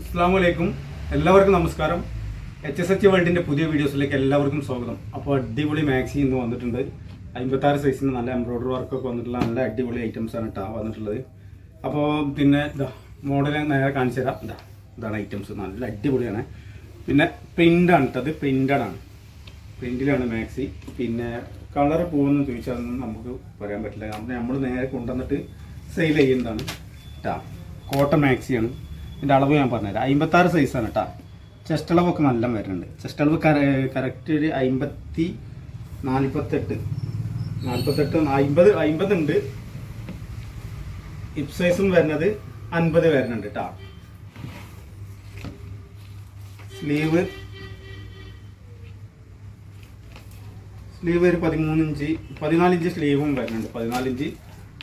അസ്സാം വലൈക്കും എല്ലാവർക്കും നമസ്കാരം. എച്ച് എസ് എച്ച് വേൾഡിന്റെ പുതിയ വീഡിയോസിലേക്ക് എല്ലാവർക്കും സ്വാഗതം. അപ്പോൾ അടിപൊളി മാക്സി ഇന്ന് വന്നിട്ടുണ്ട്. അമ്പത്താറ് സൈസിന് നല്ല എംബ്രോയ്ഡറി വർക്കൊക്കെ വന്നിട്ടുള്ള നല്ല അടിപൊളി ഐറ്റംസ് ആണ് കേട്ടോ വന്നിട്ടുള്ളത്. അപ്പോൾ പിന്നെ ഇതാ മോഡൽ നേരെ കാണിച്ചു തരാം. ഇതാ ഇതാണ് ഐറ്റംസ് നല്ല അടിപൊളിയാണ്. പിന്നെ പ്രിന്റാണ് കേട്ടത് പ്രിന്റഡ് ആണ്. പ്രിന്റിലാണ് മാക്സി പിന്നെ കളർ പോകുമെന്ന് ചോദിച്ചാൽ നമുക്ക് പറയാൻ പറ്റില്ല. കാരണം നമ്മൾ നേരെ കൊണ്ടുവന്നിട്ട് സെയിൽ ചെയ്യുന്നതാണ് കേട്ടോ കോട്ടൺ മാക്സിയാണ് ഇതിന്റെ അളവ് ഞാൻ പറഞ്ഞുതരാം. അമ്പത്താറ് സൈസാണ് കേട്ടാ ചെസ്റ്റ് അളവൊക്കെ നല്ല വരുന്നുണ്ട്. ചെസ്റ്റ് അളവ് കറക്റ്റ് ഒരു അമ്പത്തി നാൽപ്പത്തെട്ട് നാൽപ്പത്തെട്ട് അമ്പത് അമ്പതുണ്ട് ഹിപ് സൈസും വരുന്നത് അൻപത് വരുന്നുണ്ട് കേട്ടാ സ്ലീവ് സ്ലീവ് ഒരു പതിമൂന്ന് ഇഞ്ച് പതിനാല് ഇഞ്ച് സ്ലീവും വരുന്നുണ്ട്. പതിനാലിഞ്ച്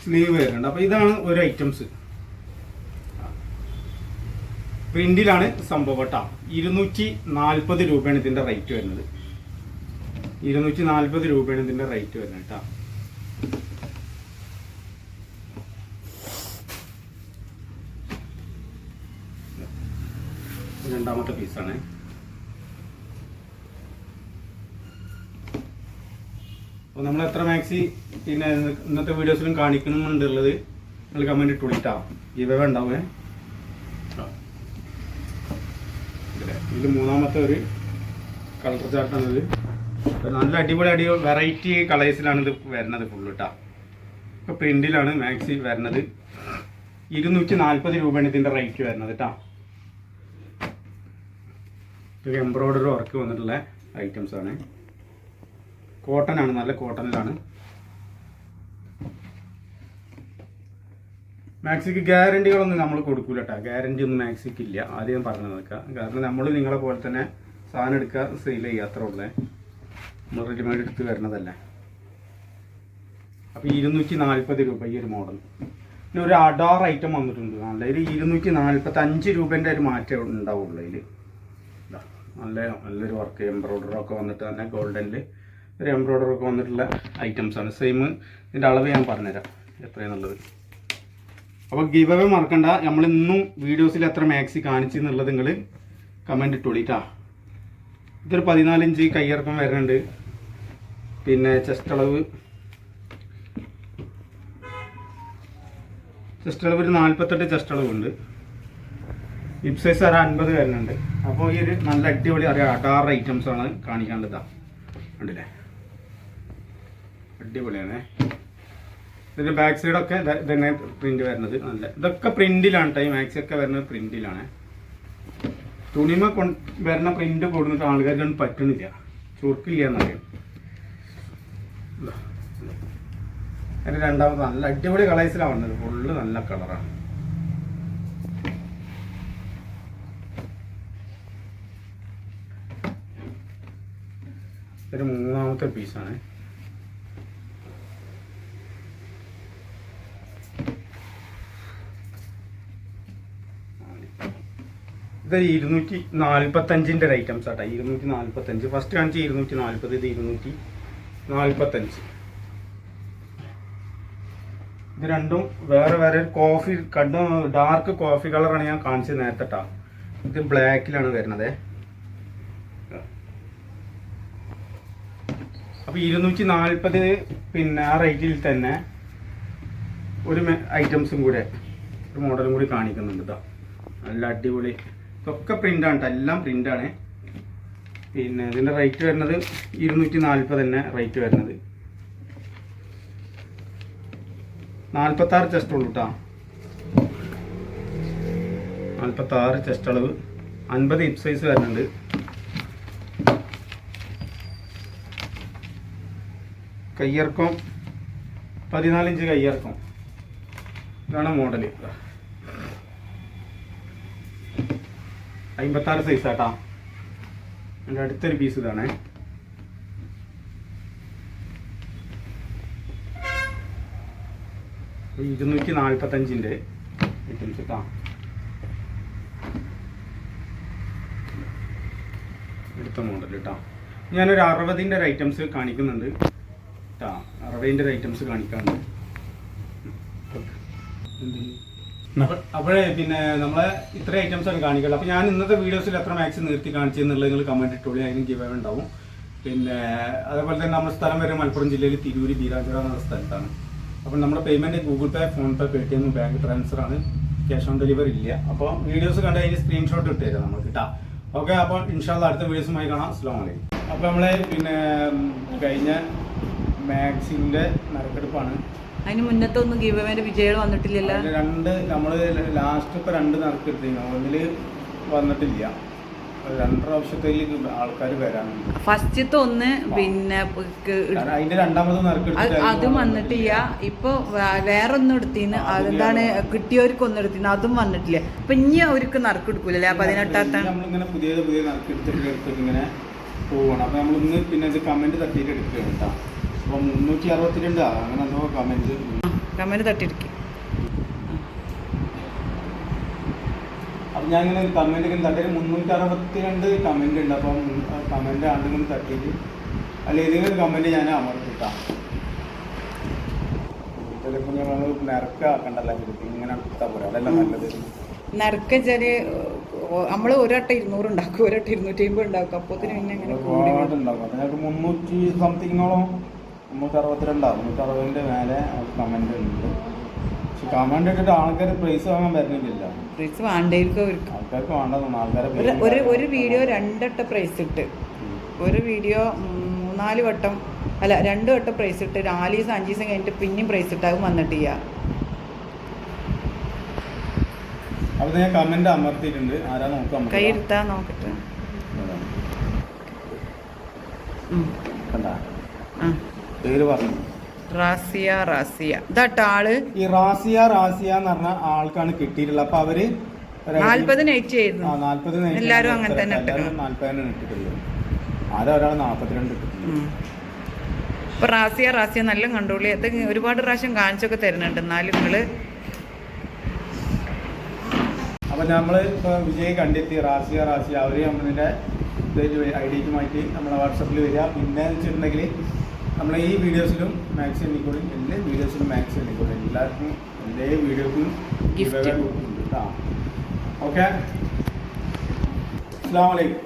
സ്ലീവ് വരുന്നുണ്ട്. അപ്പോൾ ഇതാണ് ഒരു ഐറ്റംസ് പ്രിന്റിലാണ് സംഭവം കേട്ടോ. ഇരുന്നൂറ്റി നാൽപ്പത് രൂപയാണ് ഇതിന്റെ റേറ്റ് വരുന്നത്. ഇരുന്നൂറ്റി നാൽപ്പത് രൂപയാണ് ഇതിന്റെ റേറ്റ് വരുന്നത് കേട്ടോ. രണ്ടാമത്തെ പീസാണ്. അപ്പോൾ നമ്മൾ എത്ര മാക്സി പിന്നെ ഇന്നത്തെ വീഡിയോസിലും കാണിക്കണമെന്നുണ്ടുള്ളത് നിങ്ങൾ കമന്റ് ഇട്ടുള്ളിട്ടാ ഇവ ഉണ്ടാവേ. ഇതിൽ മൂന്നാമത്തെ ഒരു കളർ ചാർട്ടാണിത് നല്ല അടിപൊളി അടി വെറൈറ്റി കളേഴ്സിലാണ് ഇത് വരുന്നത് ഫുള്ള് കേട്ടോ പ്രിന്റിലാണ് മാക്സി വരുന്നത്. ഇരുന്നൂറ്റി നാൽപ്പത് രൂപയാണ് ഇതിന്റെ റേറ്റ് വരുന്നത് കേട്ടോ ഇത് എംബ്രോയ്ഡറി വർക്ക് വന്നിട്ടുള്ള ഐറ്റംസ് ആണ്. കോട്ടൺ ആണ് നല്ല കോട്ടണിലാണ് മാക്സിക്ക് ഗ്യാരണ്ടികളൊന്നും നമ്മൾ കൊടുക്കൂല കേട്ടോ ഗ്യാരണ്ടി ഒന്നും മാക്സിക്ക് ഇല്ല. ആദ്യം പറഞ്ഞു നിൽക്കുക കാരണം നമ്മൾ നിങ്ങളെ പോലെ തന്നെ സാധനം എടുക്കുക സെയിൽ ചെയ്യുക അത്ര ഉള്ളേ. നമ്മൾ റെഡിമെയ്ഡ് എടുത്ത് വരുന്നതല്ലേ. അപ്പോൾ ഇരുന്നൂറ്റി നാൽപ്പത് രൂപ ഈ ഒരു മോഡൽ പിന്നെ ഒരു അഡാർ ഐറ്റം വന്നിട്ടുണ്ട്. നല്ല ഒരു ഇരുന്നൂറ്റി നാൽപ്പത്തി അഞ്ച് രൂപേന്റെ ഒരു മാറ്റം ഉണ്ടാവുള്ളൂ അതിൽ നല്ല നല്ലൊരു വർക്ക് എംബ്രോയ്ഡറി ഒക്കെ വന്നിട്ട് തന്നെ ഗോൾഡനിൽ ഒരു എംബ്രോയ്ഡറി ഒക്കെ വന്നിട്ടുള്ള ഐറ്റംസ് ആണ്. സെയിം ഇതിന്റെ അളവ് ഞാൻ പറഞ്ഞുതരാം. എത്രയാണെന്നുള്ളത് അപ്പോൾ ഗിവ് അവേ മറക്കണ്ട. നമ്മൾ ഇന്നും വീഡിയോസിൽ എത്ര മാക്സി കാണിച്ചു എന്നുള്ളത് നിങ്ങൾ കമന്റ് ഇട്ടോളിട്ടാ. ഇതൊരു പതിനാലിഞ്ച് കയ്യിറക്കം വരുന്നുണ്ട്. പിന്നെ ചെസ്റ്റ് അളവ്. ചെസ്റ്റ് അളവ് ഒരു നാൽപ്പത്തെട്ട് ചെസ്റ്റ് അളവുണ്ട്. ഹിപ് സൈസ് ഒരു അൻപത് വരുന്നുണ്ട്. അപ്പോൾ ഈ ഒരു നല്ല അടിപൊളി അറിയാം അടാറ് ഐറ്റംസ് ആണ് കാണിക്കാനുള്ളതാ. കണ്ടില്ലേ? അടിപൊളിയാണേ. ഇതിന്റെ ബാക്ക് സൈഡൊക്കെ ഇതന്നെ പ്രിന്റ് വരുന്നത്. നല്ല ഇതൊക്കെ പ്രിന്റിലാണ് ടൈം മാക്സി ഒക്കെ വരുന്നത് പ്രിന്റിലാണ് തുണിമ കൊണ്ട് വരുന്ന പ്രിന്റ് കൊടുത്തിട്ട് ആൾക്കാർക്കൊന്നും പറ്റുന്നില്ല ചുരുക്കില്ല എന്നറിയാം ഇതാ. അതിന്റെ രണ്ടാമത് നല്ല അടിപൊളി കളേഴ്സിലാണ് വന്നത്. ഫുള്ള് നല്ല കളറാണ് ഒരു മൂന്നാമത്തെ പീസാണ് ഇത് ഇരുന്നൂറ്റി നാൽപ്പത്തഞ്ചിന്റെ ഒരു ഐറ്റംസ് ആട്ടോ. ഇരുന്നൂറ്റി നാൽപ്പത്തഞ്ച് ഫസ്റ്റ് കാണിച്ച് ഇരുന്നൂറ്റി നാൽപ്പത് ഇത് ഇരുന്നൂറ്റി നാൽപ്പത്തഞ്ച് ഇത് രണ്ടും വേറെ വേറെ കോഫി കണ്ടു ഡാർക്ക് കോഫി കളറാണ് ഞാൻ കാണിച്ചത് നേരത്തെ ട്ടാ. ഇത് ബ്ലാക്കിലാണ് വരുന്നത്. അപ്പോൾ ഇരുന്നൂറ്റി നാൽപ്പത് പിന്നെ ആ റേറ്റിൽ തന്നെ ഒരു ഐറ്റംസും കൂടെ ഒരു മോഡലും കൂടി കാണിക്കുന്നുണ്ട് ഇതാ നല്ല അടിപൊളി ഇതൊക്കെ പ്രിന്റാണ് കേട്ടോ എല്ലാം പ്രിന്റാണ് പിന്നെ ഇതിന്റെ റേറ്റ് വരുന്നത് ഇരുന്നൂറ്റി നാൽപ്പത് തന്നെ റേറ്റ് വരുന്നത്. നാൽപ്പത്താറ് ചെസ്റ്റ് ഉള്ളൂ കേട്ടോ നാൽപ്പത്താറ് ചെസ്റ്റ് അളവ്. അൻപത് ഹിപ് സൈസ് വരുന്നുണ്ട്. കയ്യിറക്കം പതിനാലിഞ്ച് കയ്യിറക്കം ഇതാണ് മോഡൽ അമ്പത്താറ് സൈസ് ആട്ടാ എന്റെ അടുത്തൊരു പീസ് ഇതാണ്. ഇരുന്നൂറ്റി നാൽപ്പത്തഞ്ചിന്റെ ഐറ്റംസ് കേട്ടോ അടുത്ത മോഡൽ കേട്ടോ ഞാനൊരു അറുപതിന്റെ ഒരു ഐറ്റംസ് കാണിക്കുന്നുണ്ട്. കേട്ടോ അറുപതിന്റെ ഒരു ഐറ്റംസ് കാണിക്കാറുണ്ട്. അപ്പൊ- അപ്പോഴേ പിന്നെ നമ്മളെ ഇത്ര ഐറ്റംസ് ആണ് കാണിക്കുന്നത് അപ്പൊ ഞാൻ ഇന്നത്തെ വീഡിയോസിൽ എത്ര മാക്സ് നിർത്തി കാണിച്ചു എന്നുള്ളത് നിങ്ങൾ കമന്റ് ഇട്ടോളി. അതിനും ഗിവ് ഉണ്ടാവും. പിന്നെ അതേപോലെ തന്നെ നമ്മുടെ സ്ഥലം വരെ മലപ്പുറം ജില്ലയിൽ തിരൂരി ബീരാഞ്ചിറ എന്നുള്ള സ്ഥലത്താണ്. അപ്പോൾ നമ്മുടെ payment Google Pay PhonePe Paytm bank transfer ആണ്. ക്യാഷ് ഓൺ ഡെലിവറി ഇല്ല. അപ്പോൾ വീഡിയോസ് കണ്ട് അതിന് സ്ക്രീൻഷോട്ട് ഇട്ട് തരാം നമുക്ക് കിട്ടാം ഓക്കെ അപ്പോൾ ഇൻഷാല്ല അടുത്ത വീഡിയോസുമായി കാണാം. അസ്സാം വലൈക്കും അപ്പോൾ നമ്മളെ പിന്നെ കഴിഞ്ഞ മാക്സിന്റെ നറുക്കെടുപ്പാണ്. അതിന് മുന്നത്തെ ഒന്നും ഗീവവേന്റെ വിജയങ്ങൾ വന്നിട്ടില്ല രണ്ട് നമ്മൾ ലാസ്റ്റ് ഇപ്പൊ രണ്ട് നടക്കെടുത്തിരുന്നു. ഒന്നിൽ വന്നിട്ടില്ല. ആൾക്കാർ വരാനുണ്ട്. ഫസ്റ്റത്തെ ഒന്ന് പിന്നെ അതിന്റെ രണ്ടാമത് അതും വന്നിട്ടില്ല. ഇപ്പൊ വേറൊന്നും എടുത്തിന് അതെന്താണ് കിട്ടിയവർക്ക് ഒന്നും എടുത്തിന് അതും വന്നിട്ടില്ല. ഇപ്പൊ ഇനി അവർക്ക് നറുക്കെടുക്കൂലല്ലേ ആ പതിനെട്ടാത്ത നമ്മളിങ്ങനെ പുതിയ പുതിയ നറുക്കെടുത്തിട്ട് ഇങ്ങനെ പോവാണ്. അപ്പൊ നമ്മൾ ഇന്ന് പിന്നെ ഇത് കമന്റ് തട്ടിയിട്ട് എടുക്കുകയാണ് കേട്ടോ. അപ്പൊ മുന്നൂറ്റി അറുപത്തിരണ്ട് അങ്ങനെ എന്തോ കമന്റ് കമ്മന് തട്ടിയിരിക്കും അപ്പൊ ഞാൻ ഇങ്ങനെ കമന്റ് ഇങ്ങനെ തട്ടിയത് മുന്നൂറ്റി അറുപത്തിരണ്ട് കമന്റ് ഉണ്ട്. അപ്പം കമന്റ് ആണ്ടിങ്ങനെ തട്ടിയിട്ട്. അല്ല ഏതെങ്കിലും കമന്റ് ഞാൻ അമർത്തിട്ടാ. ചിലപ്പോൾ ഞങ്ങൾ നിരക്കാക്കണ്ടല്ലോ ഇങ്ങനെ എടുത്താൽ പോരാ. അതല്ല നല്ലത്. നറുക്കെച്ചാൽ നമ്മൾ ഒരട്ട ഇരുന്നൂറ് ഉണ്ടാക്കും. ഒരട്ട ഇരുന്നൂറ്റി അമ്പത് ഉണ്ടാക്കും. അപ്പോ പിന്നെ ഞങ്ങൾക്ക് മുന്നൂറ്റി സംതിങ്ങോളം മുന്നൂറ്റി അറുപത്തിരണ്ടാവും മുന്നൂറ്റി അറുപതിന്റെ മേലെ കമന്റ് ഉണ്ട്. പക്ഷെ കമന്റ് ഇട്ടിട്ട് ആൾക്കാർ പ്രൈസ് വാങ്ങാൻ വരുന്നില്ല. പ്രൈസ് വേണ്ടായിരിക്കും അവർക്ക് ആൾക്കാർക്ക് വേണ്ടതാണ് ആൾക്കാരെ ഒരു ഒരു വീഡിയോ രണ്ടട്ട പ്രൈസ് ഇട്ട്. ഒരു വീഡിയോ മൂന്നാൽ വട്ടം അല്ല രണ്ട് വട്ടം പ്രൈസ് ഇട്ട് നാല് ദിവസം അഞ്ച് ദിവസം കഴിഞ്ഞിട്ട് പിന്നെയും പ്രൈസ് ഇട്ടാകും വന്നിട്ടില്ല. അപ്പൊ ഞാൻ കമന്റ് അമർത്തിയിട്ടുണ്ട്. ആരാ നോക്കാം കൈ എടുത്താ നോക്കട്ടെ. കണ്ടാ. പേര് പറഞ്ഞു. റാസിയ റാസിയ. ഇതാട്ടോ ആൾ. ഈ റാസിയ റാസിയ എന്ന് പറഞ്ഞ ആൾക്കാണ് കിട്ടിയിട്ടുള്ളത്. അപ്പൊ അവർ നാല്പത് അങ്ങനെ തന്നെ. നാല്പതിനാണ് ഇട്ടിട്ടുള്ളത് ആരോ ഒരാൾ. ഇപ്പൊ റാസിയ റാസിയ നല്ല കണ്ടോളി. അത് ഒരുപാട് പ്രാവശ്യം കാണിച്ചൊക്കെ തരുന്നുണ്ട്. എന്നാലും നിങ്ങൾ അപ്പൊ നമ്മൾ ഇപ്പൊ വിജയ് കണ്ടെത്തി. റാസിയ റാസിയ. അവർ നമ്മളിന്റെ ഐ ഡിക്കുമായിട്ട് നമ്മളെ വാട്സപ്പിൽ വരിക. പിന്നെ വെച്ചിട്ടുണ്ടെങ്കിൽ നമ്മളെ ഈ വീഡിയോസിലും മാക്സി എണ്ണിക്കോളും എല്ലാ വീഡിയോസിലും മാക്സി എണ്ണിക്കോളും എല്ലാവർക്കും എല്ലാ വീഡിയോസിലും കേട്ടോ ഓക്കെ അസ്സാം വലൈക്കും